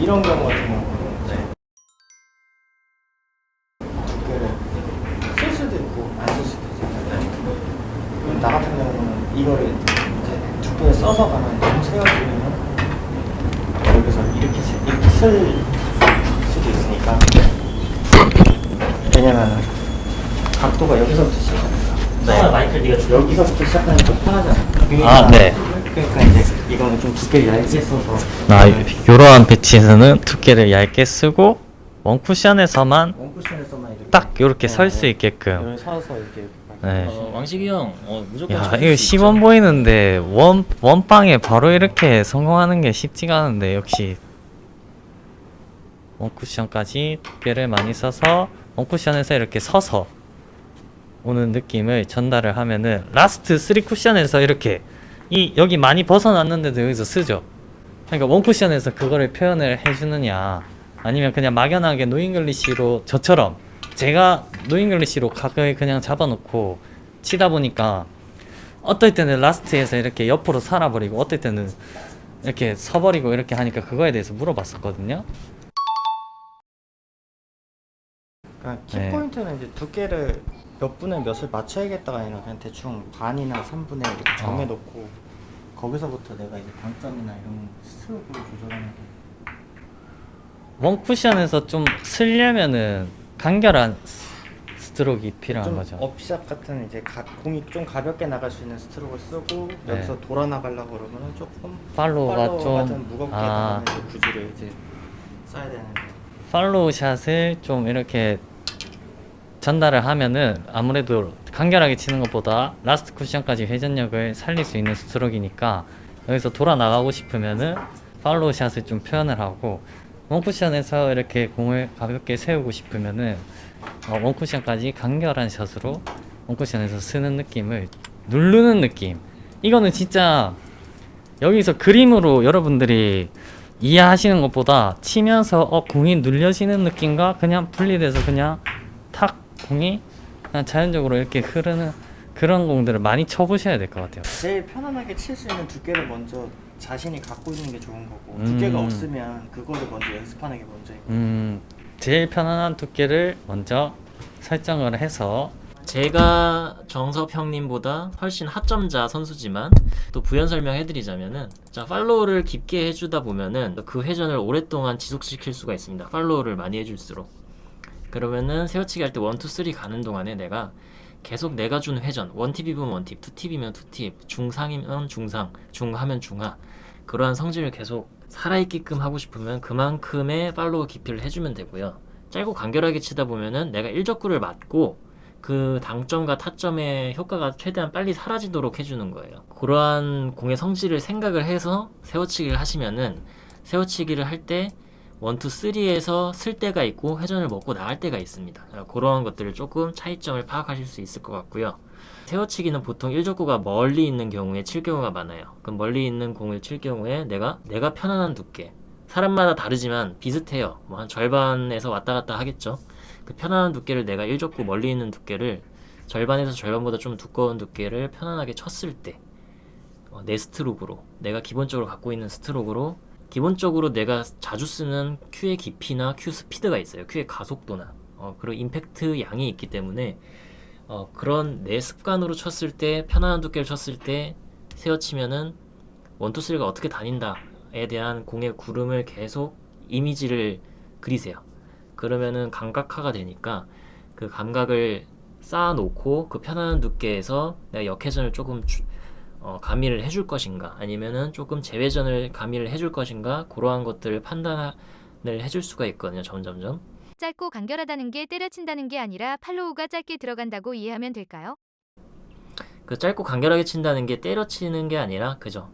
이런 경우 같은 경우는 이제 두께를 쓸 수도 있고 안 쓸 수도 있잖아요. 그럼 나 같은 경우는 이거를 이제 두께를 써서 가면 너무 세워지면 여기서 이렇게 세- 이렇게 쓸 수도 있으니까 왜냐면 각도가 여기서부터 시작하니까 네. 마이클 네가 주 여기서부터 시작하니까 편하잖아. 아, 네. 그러니까 이제 이거는 좀 두께를 얇게 써서 아, 이러한 배치에서는 두께를 얇게 쓰고 원쿠션에서만 원쿠션에서만 이렇게 딱 이렇게 네, 설수 네. 있게끔. 이걸 서서 이렇게 네. 어, 왕식이 형, 어, 무조건 야, 이거 수 시범. 보이는데 원 원빵에 바로 이렇게 성공하는 게 쉽지가 않은데 역시 원쿠션까지 두께를 많이 써서 원쿠션에서 이렇게 서서 오는 느낌을 전달을 하면은 라스트 3 쿠션에서 이렇게 이 여기 많이 벗어났는데도 여기서 쓰죠. 그러니까 원 쿠션에서 그거를 표현을 해주느냐 아니면 그냥 막연하게 노잉글리시로 저처럼 제가 노잉글리시로 각을 그냥 잡아놓고 치다 보니까 어떨 때는 라스트에서 이렇게 옆으로 살아버리고 어떨 때는 이렇게 서버리고 이렇게 하니까 그거에 대해서 물어봤었거든요. 그러니까 네. 키포인트는 이제 두께를 몇 분에 몇을 맞춰야겠다가 아니라 그냥 대충 반이나 3분의 이렇게 어. 정해놓고 거기서부터 내가 이제 방점이나 이런 스트로크를 조절하는 게 원 쿠션에서 좀 쓰려면은 간결한 스- 스트로크가 필요한 좀 거죠. 업샷 같은 이제 가, 공이 좀 가볍게 나갈 수 있는 스트로크를 쓰고 네. 여기서 돌아 나가려고 그러면은 조금 팔로우가 팔로우 좀 같은 무겁게 아. 나가는 이제 구질을 이제 써야 되는데 팔로우 샷을 좀 이렇게 전달을 하면은 아무래도 간결하게 치는 것보다 라스트 쿠션까지 회전력을 살릴 수 있는 스트로크니까 여기서 돌아 나가고 싶으면은 팔로우 샷을 좀 표현을 하고 원쿠션에서 이렇게 공을 가볍게 세우고 싶으면은 어, 원쿠션까지 간결한 샷으로 원쿠션에서 쓰는 느낌을 누르는 느낌. 이거는 진짜 여기서 그림으로 여러분들이 이해하시는 것보다 치면서 어 공이 눌려지는 느낌과 그냥 분리돼서 그냥 탁 공이 그냥 자연적으로 이렇게 흐르는 그런 공들을 많이 쳐보셔야 될 것 같아요. 제일 편안하게 칠 수 있는 두께를 먼저 자신이 갖고 있는 게 좋은 거고 음. 두께가 없으면 그거를 먼저 연습하는 게 먼저인 거고 음 제일 편안한 두께를 먼저 설정을 해서 제가 정섭 형님보다 훨씬 하점자 선수지만 또 부연 설명해드리자면은 자 팔로우를 깊게 해주다 보면은 그 회전을 오랫동안 지속시킬 수가 있습니다. 팔로우를 많이 해줄수록 그러면은 세워치기 할때 원, 투, 쓰리 가는 동안에 내가 계속 내가 준 회전 원팁이면 원팁, 투팁이면 투팁, 중상이면 중상, 중하면 중하 그러한 성질을 계속 살아있게끔 하고 싶으면 그만큼의 팔로우 깊이를 해주면 되고요. 짧고 간결하게 치다 보면은 내가 일적구를 맞고 그 당점과 타점의 효과가 최대한 빨리 사라지도록 해주는 거예요. 그러한 공의 성질을 생각을 해서 세워치기를 하시면은 세워치기를 할때 원투 쓰리에서 쓸 때가 있고 회전을 먹고 나갈 때가 있습니다. 그러한 것들을 조금 차이점을 파악하실 수 있을 것 같고요. 세워치기는 보통 일적구가 멀리 있는 경우에 칠 경우가 많아요. 그럼 멀리 있는 공을 칠 경우에 내가 내가 편안한 두께 사람마다 다르지만 비슷해요. 뭐 한 절반에서 왔다 갔다 하겠죠. 그 편안한 두께를 내가 일적구 멀리 있는 두께를 절반에서 절반보다 좀 두꺼운 두께를 편안하게 쳤을 때, 어, 내 스트로크로, 내가 기본적으로 갖고 있는 스트로크로, 기본적으로 내가 자주 쓰는 큐의 깊이나 큐 스피드가 있어요. 큐의 가속도나, 어, 그리고 임팩트 양이 있기 때문에, 어, 그런 내 습관으로 쳤을 때, 편안한 두께를 쳤을 때, 세어치면은, 원투쓰리가 어떻게 다닌다에 대한 공의 구름을 계속 이미지를 그리세요. 그러면은 감각화가 되니까 그 감각을 쌓아놓고 그 편안한 두께에서 내가 역회전을 조금 주- 어, 가미를 해줄 것인가? 아니면은 조금 재회전을 가미를 해줄 것인가? 그러한 것들을 판단을 해줄 수가 있거든요 점점점. 짧고 간결하다는 게 때려친다는 게 아니라 팔로우가 짧게 들어간다고 이해하면 될까요? 그 짧고 간결하게 친다는 게 때려치는 게 아니라 그죠?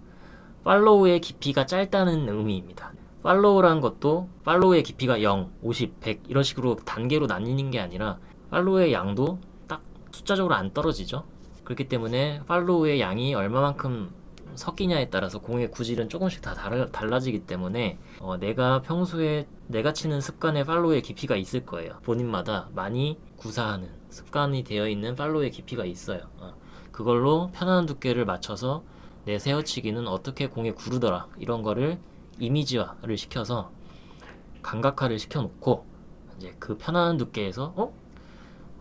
팔로우의 깊이가 짧다는 의미입니다. 팔로우란 것도 팔로우의 깊이가 0, 50, 100 이런 식으로 단계로 나뉘는 게 아니라 팔로우의 양도 딱 숫자적으로 안 떨어지죠 그렇기 때문에 팔로우의 양이 얼마만큼 섞이냐에 따라서 공의 구질은 조금씩 다 다르, 달라 지기 때문에 어, 내가 평소에 내가 치는 습관의 팔로우의 깊이가 있을 거예요. 본인마다 많이 구사하는 습관이 되어 있는 팔로우의 깊이가 있어요. 어, 그걸로 편안한 두께를 맞춰서 내 세어치기는 어떻게 공에 구르더라 이런 거를 이미지화를 시켜서 감각화를 시켜놓고 이제 그 편안한 두께에서 어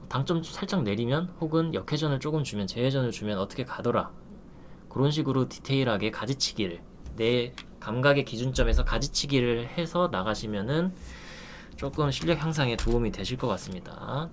당점 살짝 내리면 혹은 역회전을 조금 주면 재회전을 주면 어떻게 가더라 그런 식으로 디테일하게 가지치기를 내 감각의 기준점에서 가지치기를 해서 나가시면은 조금 실력 향상에 도움이 되실 것 같습니다.